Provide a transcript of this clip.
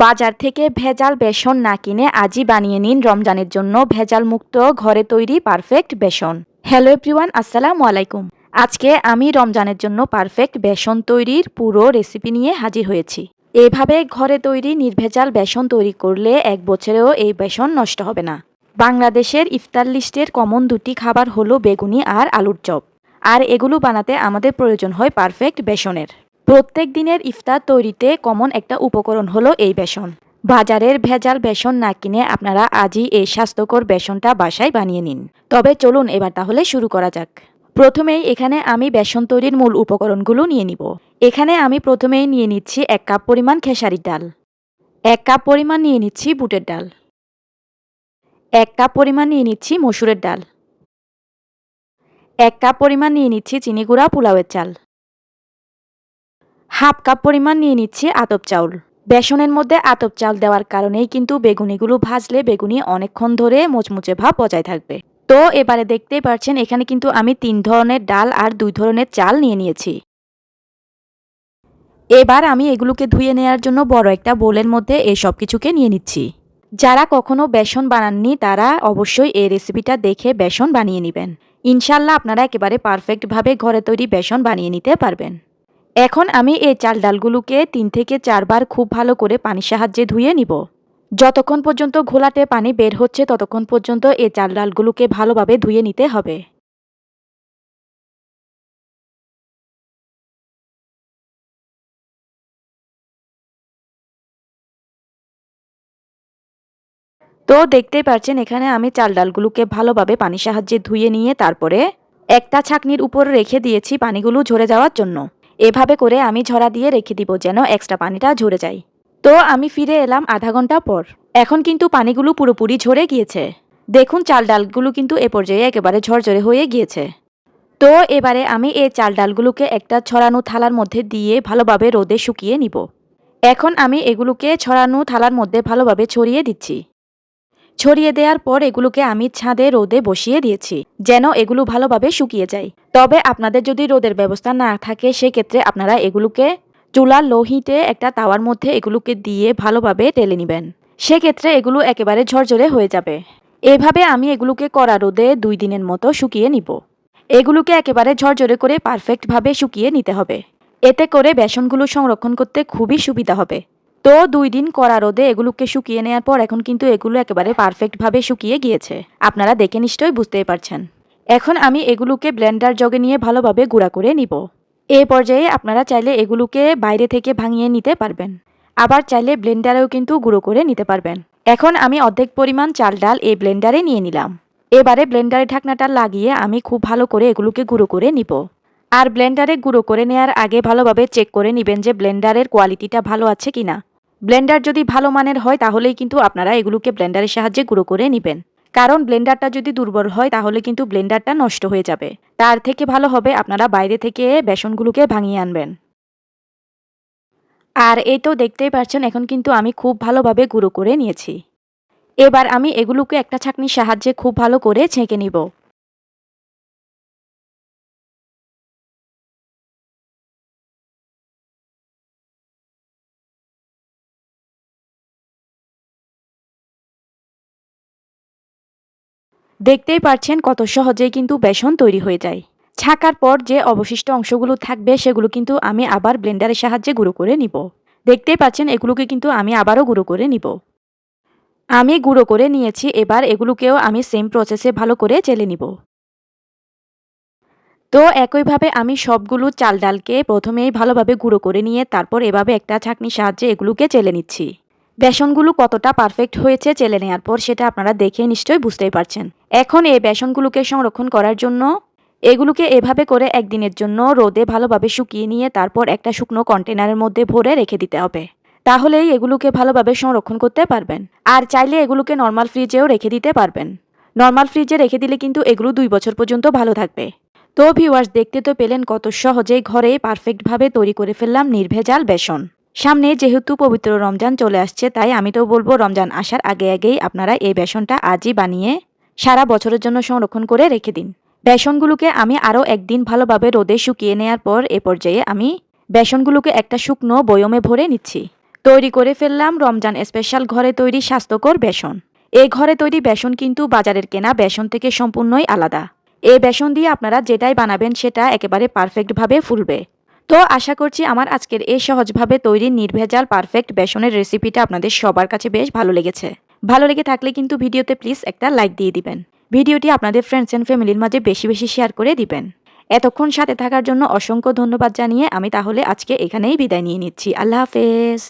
বাজার থেকে ভেজাল বেসন না কিনে আজই বানিয়ে নিন রমজানের জন্য ভেজাল মুক্ত ঘরে তৈরি পারফেক্ট বেসন। হ্যালো এভরিওয়ান, আসসালামু আলাইকুম। আজকে আমি রমজানের জন্য পারফেক্ট বেসন তৈরির পুরো রেসিপি নিয়ে হাজির হয়েছি। এভাবে ঘরে তৈরি নির্ভেজাল বেসন তৈরি করলে এক বছরেও এই বেসন নষ্ট হবে না। বাংলাদেশের ইফতার লিস্টের কমন দুটি খাবার হলো বেগুনি আর আলুর চপ। আর এগুলো বানাতে আমাদের প্রয়োজন হয় পারফেক্ট বেসনের। প্রত্যেক দিনের ইফতার তৈরিতে কমন একটা উপকরণ হলো এই বেসন। বাজারের ভেজাল বেসন না কিনে আপনারা আজই এই স্বাস্থ্যকর বেসনটা বাসায় বানিয়ে নিন। তবে চলুন এবার তাহলে শুরু করা যাক। প্রথমেই এখানে আমি বেসন তৈরির মূল উপকরণগুলো নিয়ে নিব। এখানে আমি প্রথমেই নিয়ে নিচ্ছি এক কাপ পরিমাণ খেসারির ডাল। এক কাপ পরিমাণ নিয়ে নিচ্ছি বুটের ডাল। এক কাপ পরিমাণ নিয়ে নিচ্ছি মসুরের ডাল। এক কাপ পরিমাণ নিয়ে নিচ্ছি চিনি গুঁড়া পোলাওয়ের চাল। হাফ কাপ পরিমাণ নিয়ে নিচ্ছি আতপ চাউল। বেসনের মধ্যে আতপ চাল দেওয়ার কারণেই কিন্তু বেগুনিগুলো ভাজলে বেগুনি অনেকক্ষণ ধরে মুচমুচে ভাব বজায় থাকবে। তো এবারে দেখতেই পাচ্ছেন এখানে কিন্তু আমি তিন ধরনের ডাল আর দুই ধরনের চাল নিয়ে নিয়েছি। এবার আমি এগুলোকে ধুয়ে নেওয়ার জন্য বড় একটা বোলের মধ্যে এই সব কিছুকে নিয়ে নিচ্ছি। যারা কখনো বেসন বানাননি, তারা অবশ্যই এই রেসিপিটা দেখে বেসন বানিয়ে নেবেন। ইনশাল্লাহ আপনারা একেবারে পারফেক্টভাবে ঘরে তৈরি বেসন বানিয়ে নিতে পারবেন। এখন আমি এই চাল ডালগুলোকে তিন থেকে চারবার খুব ভালো করে পানির সাহায্যে ধুয়ে নিব। যতক্ষণ পর্যন্ত ঘোলাটে পানি বের হচ্ছে, ততক্ষণ পর্যন্ত এই চাল ডালগুলোকে ভালোভাবে ধুয়ে নিতে হবে। তো দেখতেই পাচ্ছেন এখানে আমি চাল ডালগুলোকে ভালোভাবে পানির সাহায্যে ধুয়ে নিয়ে তারপরে একটা ছাকনির উপর রেখে দিয়েছি পানিগুলো ঝরে যাওয়ার জন্য। এভাবে করে আমি ঝরা দিয়ে রেখে দিব যেন এক্সট্রা পানিটা ঝরে যায়। তো আমি ফিরে এলাম আধা ঘণ্টা পর। এখন কিন্তু পানিগুলো পুরোপুরি ঝরে গিয়েছে। দেখুন চাল ডালগুলো কিন্তু এ পর্যায়ে একেবারে ঝরঝরে হয়ে গিয়েছে। তো এবারে আমি এই চাল ডালগুলোকে একটা ছড়ানো থালার মধ্যে দিয়ে ভালোভাবে রোদে শুকিয়ে নিব। এখন আমি এগুলোকে ছড়ানো থালার মধ্যে ভালোভাবে ছড়িয়ে দিচ্ছি। ছড়িয়ে দেওয়ার পর এগুলোকে আমি ছাদে রোদে বসিয়ে দিয়েছি, যেন এগুলো ভালোভাবে শুকিয়ে যায়। তবে আপনাদের যদি রোদের ব্যবস্থা না থাকে, সেক্ষেত্রে আপনারা এগুলোকে চুলার লোহিতে একটা তাওয়ার মধ্যে এগুলোকে দিয়ে ভালোভাবে টেলে নেবেন। সেক্ষেত্রে এগুলো একেবারে ঝরঝরে হয়ে যাবে। এভাবে আমি এগুলোকে কড়া রোদে দুই দিনের মতো শুকিয়ে নিব। এগুলোকে একেবারে ঝরঝরে করে পারফেক্টভাবে শুকিয়ে নিতে হবে। এতে করে বেসনগুলো সংরক্ষণ করতে খুবই সুবিধা হবে। তো দুই দিন করা রোদে এগুলোকে শুকিয়ে নেওয়ার পর এখন কিন্তু এগুলো একেবারে পারফেক্টভাবে শুকিয়ে গিয়েছে। আপনারা দেখে নিশ্চয়ই বুঝতেই পারছেন। এখন আমি এগুলোকে ব্লেন্ডার জগে নিয়ে ভালোভাবে গুঁড়া করে নিব। এ পর্যায়ে আপনারা চাইলে এগুলোকে বাইরে থেকে ভাঙিয়ে নিতে পারবেন। আবার চাইলে ব্লেন্ডারেও কিন্তু গুঁড়ো করে নিতে পারবেন। এখন আমি অর্ধেক পরিমাণ চাল ডাল এই ব্লেন্ডারে নিয়ে নিলাম। এবারে ব্লেন্ডারে ঢাকনাটা লাগিয়ে আমি খুব ভালো করে এগুলোকে গুঁড়ো করে নিব। আর ব্লেন্ডারে গুঁড়ো করে নেওয়ার আগে ভালোভাবে চেক করে নেবেন যে ব্লেন্ডারের কোয়ালিটিটা ভালো আছে কিনা। ব্লেন্ডার যদি ভালো মানের হয়, তাহলেই কিন্তু আপনারা এগুলোকে ব্লেন্ডারের সাহায্যে গুঁড়ো করে নেবেন। কারণ ব্লেন্ডারটা যদি দুর্বল হয়, তাহলে কিন্তু ব্লেন্ডারটা নষ্ট হয়ে যাবে। তার থেকে ভালো হবে আপনারা বাইরে থেকে বেসনগুলোকে ভাঙিয়ে আনবেন। আর এই তো দেখতেই পাচ্ছেন এখন কিন্তু আমি খুব ভালোভাবে গুঁড়ো করে নিয়েছি। এবার আমি এগুলোকে একটা ছাকনির সাহায্যে খুব ভালো করে ছেঁকে নিব। দেখতেই পাচ্ছেন কত সহজেই কিন্তু বেসন তৈরি হয়ে যায়। ছাকার পর যে অবশিষ্ট অংশগুলো থাকবে, সেগুলো কিন্তু আমি আবার ব্লেন্ডারের সাহায্যে গুঁড়ো করে নিব। দেখতেই পাচ্ছেন, এগুলোকে কিন্তু আমি আবারও গুঁড়ো করে নিব। আমি গুঁড়ো করে নিয়েছি, এবার এগুলোকেও আমি সেম প্রসেসে ভালো করে চেলে নিব। তো একইভাবে আমি সবগুলো চাল ডালকে প্রথমেই ভালোভাবে গুঁড়ো করে নিয়ে, তারপর এভাবে একটা ছাঁকনির সাহায্যে এগুলোকে চেলে নিচ্ছি। বেসনগুলো কতটা পারফেক্ট হয়েছে চেলে নেওয়ার পর সেটা আপনারা দেখে নিশ্চয়ই বুঝতেই পারছেন। এখন এই বেসনগুলোকে সংরক্ষণ করার জন্য এগুলোকে এভাবে করে একদিনের জন্য রোদে ভালোভাবে শুকিয়ে নিয়ে তারপর একটা শুকনো কন্টেনারের মধ্যে ভরে রেখে দিতে হবে। তাহলেই এগুলোকে ভালোভাবে সংরক্ষণ করতে পারবেন। আর চাইলে এগুলোকে নর্মাল ফ্রিজেও রেখে দিতে পারবেন। নর্মাল ফ্রিজে রেখে দিলে কিন্তু এগুলো দুই বছর পর্যন্ত ভালো থাকবে। তো ভিউয়ার্স দেখতে তো পেলেন কত সহজেই ঘরে পারফেক্টভাবে তৈরি করে ফেললাম নির্ভেজাল বেসন। সামনে যেহেতু পবিত্র রমজান চলে আসছে, তাই আমি তো বলব রমজান আসার আগে আগেই আপনারা এই বেসনটা আজই বানিয়ে সারা বছরের জন্য সংরক্ষণ করে রেখে দিন। বেসনগুলোকে আমি আরও একদিন ভালোভাবে রোদে শুকিয়ে নেওয়ার পর এ পর্যায়ে আমি বেসনগুলোকে একটা শুকনো বয়মে ভরে নিচ্ছি। তৈরি করে ফেললাম রমজান স্পেশাল ঘরে তৈরি স্বাস্থ্যকর বেসন। এই ঘরে তৈরি বেসন কিন্তু বাজারের কেনা বেসন থেকে সম্পূর্ণই আলাদা। এই বেসন দিয়ে আপনারা যেটাই বানাবেন সেটা একেবারে পারফেক্টভাবে ফুলবে। তো আশা করছি আমার আজকের এই সহজভাবে তৈরি নির্ভেজাল পারফেক্ট বেসনের রেসিপিটা আপনাদের সবার কাছে বেশ ভালো লেগেছে। ভালো লেগে থাকলে কিন্তু ভিডিওতে প্লিজ একটা লাইক দিয়ে দিবেন। ভিডিওটি আপনাদের ফ্রেন্ডস অ্যান্ড ফ্যামিলির মাঝে বেশি বেশি শেয়ার করে দিবেন। এতক্ষণ সাথে থাকার জন্য অসংখ্য ধন্যবাদ জানিয়ে আমি তাহলে আজকে এখানেই বিদায় নিয়ে নিচ্ছি। আল্লাহ হাফেজ।